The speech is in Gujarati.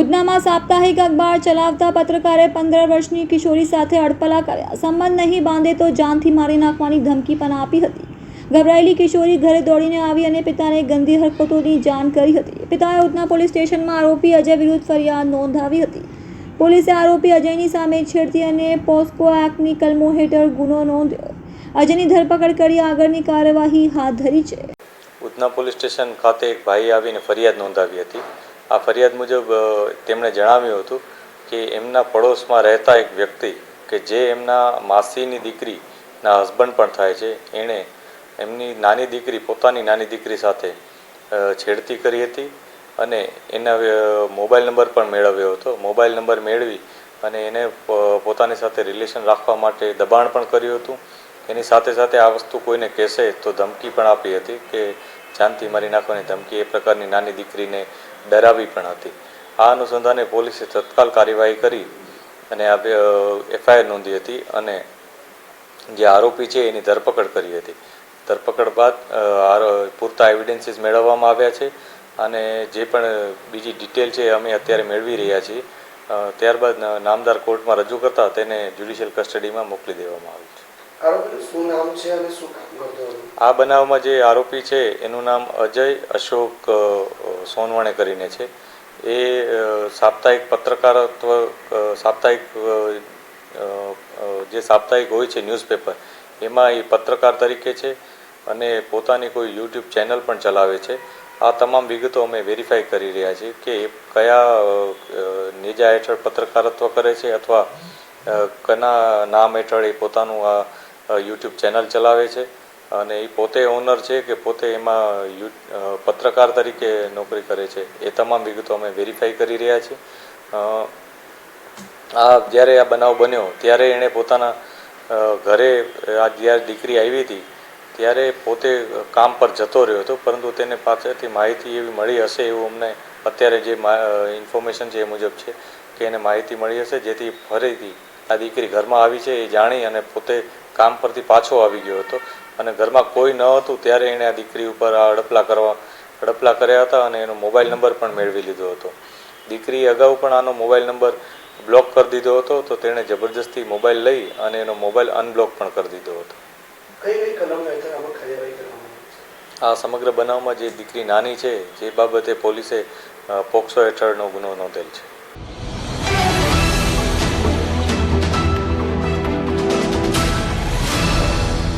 ઉધનામાં સાપ્તાહિક અખબાર ચલાવતા પત્રકારે પંદર વર્ષની કિશોરી સાથે અડપલા કર્યા. સંબંધ નહીં બાંધે તો જાનથી મારી નાખવાની ધમકી પણ આપી હતી. ગભરાયેલી કિશોરી ઘરે દોડીને આવી અને પિતાને ગંદી હરકતોની જાણ કરી હતી. પિતાએ ઉધના પોલીસ સ્ટેશનમાં આરોપી અજય વિરુદ્ધ ફરિયાદ નોંધાવી હતી. પોલીસે આરોપી અજયની સામે છેડતી અને પોસ્કો એક્ટની કલમો હેઠળ ગુનો નોંધ્યો. અજયની ધરપકડ કરી આગળની કાર્યવાહી હાથ ધરી છે. ઉધના પોલીસ સ્ટેશન ખાતે એક ભાઈ આવીને ફરિયાદ નોંધાવી હતી. આ ફરિયાદ મુજબ તેમણે જણાવ્યું હતું કે એમના પડોશમાં રહેતા એક વ્યક્તિ કે જે એમના માસીની દીકરીના હસબન્ડ પણ થાય છે, એણે એમની નાની દીકરી, પોતાની નાની દીકરી સાથે છેડતી કરી હતી અને એના મોબાઈલ નંબર પણ મેળવ્યો હતો. મોબાઈલ નંબર મેળવી અને એને પોતાની સાથે રિલેશન રાખવા માટે દબાણ પણ કર્યું હતું. એની સાથે સાથે આ વસ્તુ કોઈને કહેશે તો ધમકી પણ આપી હતી કે, જાનથી મારી નાખવાની ધમકી. એ પ્રકારની નાની દીકરીને ડરાવી પણ હતી. આ અનુસંધાને પોલીસે તત્કાલ કાર્યવાહી કરી અને આ એફઆઈઆર નોંધી હતી અને જે આરોપી છે એની ધરપકડ કરી હતી. ધરપકડ બાદ પૂરતા એવિડન્સીસ મેળવવામાં આવ્યા છે અને જે પણ બીજી ડિટેલ છે એ અમે અત્યારે મેળવી રહ્યા છીએ. ત્યારબાદ નામદાર કોર્ટમાં રજૂ કરતા તેને જ્યુડિશિયલ કસ્ટડીમાં મોકલી દેવામાં આવ્યું છે. આ બનાવમાં જે આરોપી છે એનું નામ અજય અશોક સોનવણે કરીને છે. એ સાપ્તાહિક પત્રકારત્વ સાપ્તાહિક જે સાપ્તાહિક હોય છે ન્યૂઝપેપર, એમાં એ પત્રકાર તરીકે છે અને પોતાની કોઈ યુટ્યુબ ચેનલ પણ ચલાવે છે. આ તમામ વિગતો અમે વેરીફાઈ કરી રહ્યા છીએ કે એ કયા નેજા હેઠળ પત્રકારત્વ કરે છે અથવા કના નામ હેઠળ એ પોતાનું આ યુટ્યુબ ચેનલ ચલાવે છે. અને એ પોતે ઓનર છે કે પોતે એમાં પત્રકાર તરીકે નોકરી કરે છે. એ તમામ વિગતો અમે વેરીફાઈ કરી રહ્યા છીએ. આ જ્યારે આ બનાવ બન્યો, ત્યારે એણે પોતાના ઘરે આ જ્યારે દીકરી આવી હતી, ત્યારે પોતે કામ પર જતો રહ્યો હતો, પરંતુ તેને પાસેથી માહિતી એવી મળી હશે એવું અમને અત્યારે જે ઇન્ફોર્મેશન છે એ મુજબ છે કે એને માહિતી મળી હશે, જેથી ફરીથી આ દીકરી ઘરમાં આવી છે એ જાણી અને પોતે કામ પરથી પાછો આવી ગયો હતો. અને ઘરમાં કોઈ ન હતું ત્યારે એણે આ દીકરી ઉપર આ હડપલા કરવા હડપલા કર્યા હતા અને એનો મોબાઈલ નંબર પણ મેળવી લીધો હતો. દીકરીએ અગાઉ પણ આનો મોબાઈલ નંબર બ્લોક કરી દીધો હતો તો તેણે જબરજસ્તી મોબાઈલ લઈ અને એનો મોબાઈલ અનબ્લોક પણ કરી દીધો હતો. આ સમગ્ર બનાવમાં જે દીકરી નાની છે જે બાબતે પોલીસે પોક્સો હેઠળનો ગુનો નોંધેલ છે.